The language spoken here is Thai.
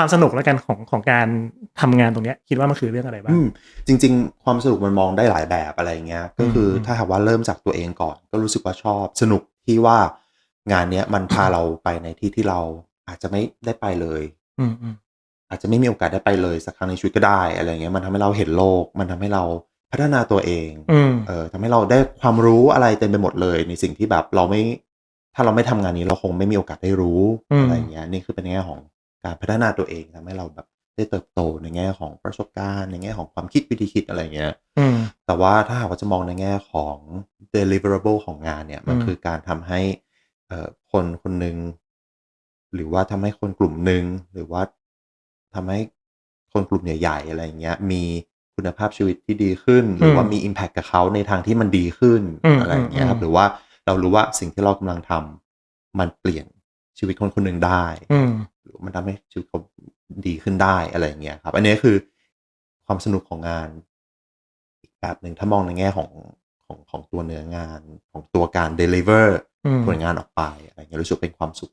ความสนุกแล้วกันของของการทำงานตรงเนี้ย คิดว่ามันคือเรื่องอะไรบ้างอืมจริง ๆ ความสนุกมันมองได้หลายแบบอะไรเงี้ยก็คืออมถ้าหากว่าเริ่มจากตัวเองก่อน ก็รู้สึกว่าชอบสนุกที่ว่างานเนี้ยมันพาเราไปในที่ที่เราอาจจะไม่ได้ไปเลย อืมอืมอาจจะไม่มีโอกาสได้ไปเลยสักครั้งในชีวิตก็ได้อะไรเงี้ยมันทำให้เราเห็นโลก มันทำให้เราพัฒนาตัวเองอืมเออทำให้เราได้ความรู้อะไรเต็มไปหมดเลย ในสิ่งที่แบบเราไม่ถ้าเราไม่ทำงานนี้เราคงไม่มีโอกาสได้รู้อืมอะไรเงี้ยนี่คือเป็นในแง่ของ การพัฒนาตัวเองทำให้เราแบบได้เติบโตในแง่ของประสบการณ์ในแง่ของความคิดวิธีคิดอะไรเงี้ยอืมแต่ว่าถ้าหากว่าจะมองในแง่ของ deliverable ของงานเนี่ย มันอืมคือการทำให้เอ่อคนคนหนึ่งหรือว่าทำให้คนกลุ่มหนึ่งหรือว่าทำให้คนกลุ่มใหญ่ ๆ อะไรอย่างเงี้ย มีคุณภาพชีวิตที่ดีขึ้น หรือว่ามี impact กับเขาในทางที่มันดีขึ้นอืมอะไรอย่างเงี้ยครัอืบมหรือว่าเรารู้ว่าสิ่งที่เรากำลังทำมันเปลี่ยนชีวิตคนคนหนึ่งได้อื มหรือมันทำให้ชีวิตเขาดีขึ้นได้อะไรอย่างเงี้ยครับ อันนี้คือความสนุกของงาน อีกแบบหนึ่งถ้ามองในแง่ของของของตัวเนื้องานของตัวการ deliver อืมผลงานออกไปอะไรอย่างเงี้ยรู้สึกเป็นความสุข